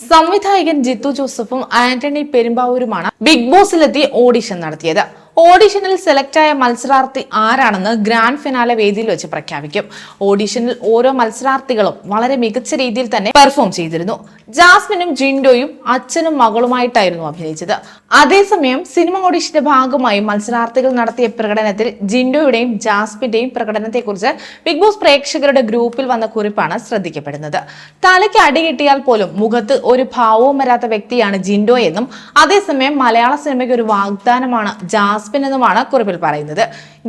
സംവിധായകൻ ജിത്തു ജോസഫും ആന്റണി പെരുമ്പാവൂരുമാണ് ബിഗ് ബോസിലെത്തി ഓഡിഷൻ നടത്തിയത്. ഓഡിഷനിൽ ആയ മത്സരാർത്ഥി ആരാണെന്ന് ഗ്രാൻഡ് ഫിനാലെ വേദിയിൽ വെച്ച് പ്രഖ്യാപിക്കും. ഓഡിഷനിൽ ഓരോ മത്സരാർത്ഥികളും വളരെ മികച്ച രീതിയിൽ തന്നെ പെർഫോം ചെയ്തിരുന്നു. ജാസ്മിനും ജിൻഡോയും അച്ഛനും മകളുമായിട്ടായിരുന്നു അഭിനയിച്ചത്. അതേസമയം സിനിമ ഓഡിഷന്റെ ഭാഗമായി മത്സരാർത്ഥികൾ നടത്തിയ പ്രകടനത്തിൽ ജിൻഡോയുടെയും ജാസ്മിന്റെയും പ്രകടനത്തെക്കുറിച്ച് ബിഗ് ബോസ് പ്രേക്ഷകരുടെ ഗ്രൂപ്പിൽ വന്ന കുറിപ്പാണ് ശ്രദ്ധിക്കപ്പെടുന്നത്. തലയ്ക്ക് അടി കിട്ടിയാൽ പോലും മുഖത്ത് ഒരു ഭാവവും വരാത്ത വ്യക്തിയാണ് ജിൻഡോ എന്നും അതേസമയം മലയാള സിനിമയ്ക്ക് ഒരു വാഗ്ദാനമാണ് ജാസ്മിൻ എന്നുമാണ് കുറിപ്പിൽ പറയുന്നത്.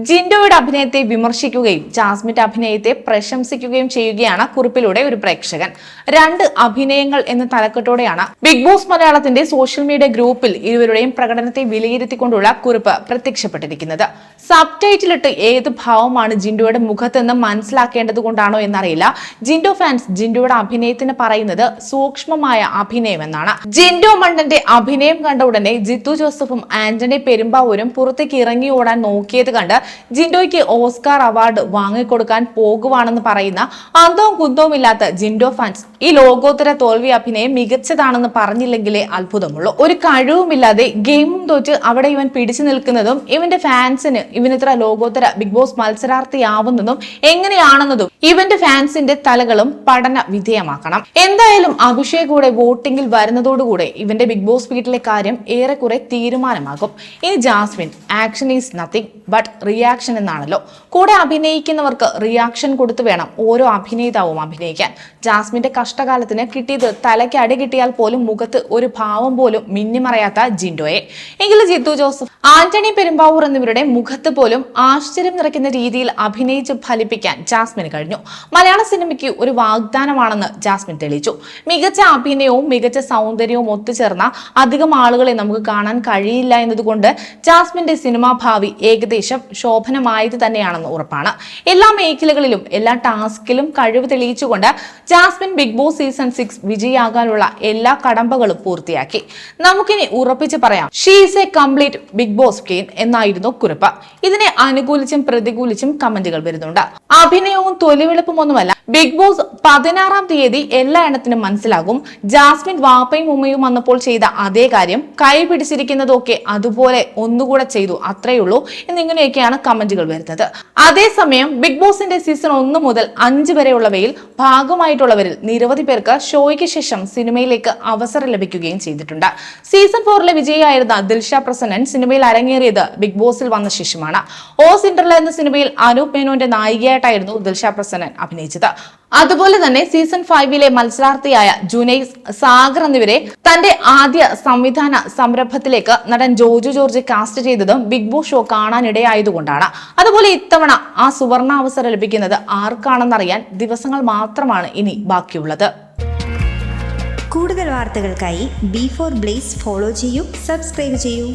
ജിൻഡോയുടെ അഭിനയത്തെ വിമർശിക്കുകയും ജാസ്മിന്റെ അഭിനയത്തെ പ്രശംസിക്കുകയും ചെയ്യുകയാണ് കുറിപ്പിലൂടെ ഒരു പ്രേക്ഷകൻ. രണ്ട് അഭിനയങ്ങൾ എന്ന തലക്കെട്ടോടെയാണ് ബിഗ് ബോസ് മലയാളത്തിന്റെ സോഷ്യൽ മീഡിയ ഗ്രൂപ്പിൽ ഇരുവരുടെയും പ്രകടനത്തെ വിലയിരുത്തിക്കൊണ്ടുള്ള കുറിപ്പ് പ്രത്യക്ഷപ്പെട്ടിരിക്കുന്നത്. സബ് ടൈറ്റിലിട്ട് ഏത് ഭാവമാണ് ജിൻഡോയുടെ മുഖത്തെന്ന് മനസ്സിലാക്കേണ്ടത് കൊണ്ടാണോ എന്നറിയില്ല. ജിൻഡോ ഫാൻസ് ജിൻഡോയുടെ അഭിനയത്തിന് പറയുന്നത് സൂക്ഷ്മമായ അഭിനയം എന്നാണ് ജിൻഡോ മണ്ടന്റെ അഭിനയം കണ്ട ഉടനെ ജിത്തു ജോസഫും ആന്റണി പെരുമ്പാവൂരും പുറത്തേക്ക് ഇറങ്ങി ഓടാൻ നോക്കിയത് കണ്ട് ജിൻഡോയ്ക്ക് ഓസ്കാർ അവാർഡ് വാങ്ങിക്കൊടുക്കാൻ പോകുവാണെന്ന് പറയുന്ന അന്തവും കുന്തവും ഇല്ലാത്ത ജിൻഡോ ഫാൻസ് ഈ ലോകോത്തര തോൽവി അഭിനയം മികച്ചതാണെന്ന് പറഞ്ഞില്ലെങ്കിലേ അത്ഭുതമുള്ളൂ. ഒരു കഴിവുമില്ലാതെ ഗെയിമും തോറ്റ് അവിടെ ഇവൻ പിടിച്ചു നിൽക്കുന്നതും ഇവന്റെ ഫാൻസിന് ഇവനിത്ര ലോകോത്തര ബിഗ് ബോസ് മത്സരാർത്ഥിയാവുന്നതും എങ്ങനെയാണെന്നതും ഇവന്റെ ഫാൻസിന്റെ തലകളും പഠന വിധേയമാക്കണം. എന്തായാലും അഭിഷേക് കൂടെ വോട്ടിംഗിൽ വരുന്നതോടുകൂടെ ഇവന്റെ ബിഗ് ബോസ് വീട്ടിലെ കാര്യം ഏറെക്കുറെ തീരുമാനമാകും. ഇനി Jasmine action is nothing but reaction എന്നാണല്ലോ. കൂടെ അഭിനയിക്കുന്നവർക്ക് റിയാക്ഷൻ കൊടുത്തു വേണം ഓരോ അഭിനേതാവും അഭിനയിക്കാൻ. ജാസ്മിന്റെ കഷ്ടകാലത്തിന് കിട്ടിയത് തലയ്ക്ക് അടി കിട്ടിയാൽ പോലും മുഖത്ത് ഒരു ഭാവം പോലും മിന്നിമറയാത്ത ജിൻഡോയെ. എങ്കിലും ജിത്തു ജോസഫ് ആന്റണി പെരുമ്പാവൂർ എന്നിവരുടെ മുഖത്ത് പോലും ആശ്ചര്യം നിറയ്ക്കുന്ന രീതിയിൽ അഭിനയിച്ച് ഫലിപ്പിക്കാൻ ജാസ്മിന് കഴിഞ്ഞു. മലയാള സിനിമയ്ക്ക് ഒരു വാഗ്ദാനമാണെന്ന് ജാസ്മിൻ തെളിയിച്ചു. മികച്ച അഭിനയവും മികച്ച സൗന്ദര്യവും ഒത്തുചേർന്ന അധികം ആളുകളെ നമുക്ക് കാണാൻ കഴിയില്ല എന്നതുകൊണ്ട് ജാസ്മിന്റെ സിനിമാ ഭാവി ഏകദേശം ശോഭനമായത് തന്നെയാണെന്ന് ഉറപ്പാണ്. എല്ലാ മേഖലകളിലും എല്ലാ ടാസ്കിലും കഴിവ് തെളിയിച്ചുകൊണ്ട് Jasmine Bigg Boss season six വിജയിയാകാനുള്ള എല്ലാ കടമ്പകളും പൂർത്തിയാക്കി. നമുക്കിനി ഉറപ്പിച്ച് പറയാം she's a complete Bigg Boss cane എന്നായിരുന്നു കുറിപ്പ്. ഇതിനെ അനുകൂലിച്ചും പ്രതികൂലിച്ചും കമന്റുകൾ വരുന്നുണ്ട്. അഭിനയവും തൊലിവെളുപ്പും ഒന്നുമല്ല ബിഗ് ബോസ് പതിനാറാം തീയതി എല്ലാ എണ്ണത്തിനും മനസ്സിലാകും. ജാസ്മിൻ വാപ്പയും ഉമ്മയും വന്നപ്പോൾ ചെയ്ത അതേ കാര്യം കൈ പിടിച്ചിരിക്കുന്നതൊക്കെ അതുപോലെ ഒന്നുകൂടെ ചെയ്തു. അത്രയേ ഉള്ളൂ. എന്നിങ്ങനെയൊക്കെയാണ് കമന്റുകൾ വരുന്നത്. അതേസമയം ബിഗ് ബോസിന്റെ സീസൺ ഒന്ന് മുതൽ അഞ്ച് വരെയുള്ളവയിൽ ഭാഗമായിട്ടുള്ളവരിൽ നിരവധി പേർക്ക് ഷോയ്ക്ക് ശേഷം സിനിമയിലേക്ക് അവസരം ലഭിക്കുകയും ചെയ്തിട്ടുണ്ട്. സീസൺ ഫോറിലെ വിജയിയായിരുന്ന ദിൽഷ പ്രസന്നൻ സിനിമയിൽ അരങ്ങേറിയത് ബിഗ് ബോസിൽ വന്ന ശേഷമാണ്. ഓ സിൻഡർല എന്ന സിനിമയിൽ അനൂപ് മേനോന്റെ നായികയായിട്ടായിരുന്നു ദിൽഷ പ്രസന്നൻ അഭിനയിച്ചത്. അതുപോലെ തന്നെ സീസൺ ഫൈവിലെ മത്സരാർത്ഥിയായ ജുനൈസ് സാഗർ എന്നിവരെ തന്റെ ആദ്യ സംവിധാന സംരംഭത്തിലേക്ക് നടൻ ജോജു ജോർജ് കാസ്റ്റ് ചെയ്തതും ബിഗ് ബോസ് ഷോ കാണാനിടയായതുകൊണ്ടാണ്. അതുപോലെ ഇത്തവണ ആ സുവർണാവസരം ലഭിക്കുന്നത് ആർക്കാണെന്നറിയാൻ ദിവസങ്ങൾ മാത്രമാണ് ഇനി ബാക്കിയുള്ളത്. കൂടുതൽ വാർത്തകൾക്കായി ബി ഫോർ ബ്ലേസ് ഫോളോ ചെയ്യൂ സബ്സ്ക്രൈബ് ചെയ്യൂ.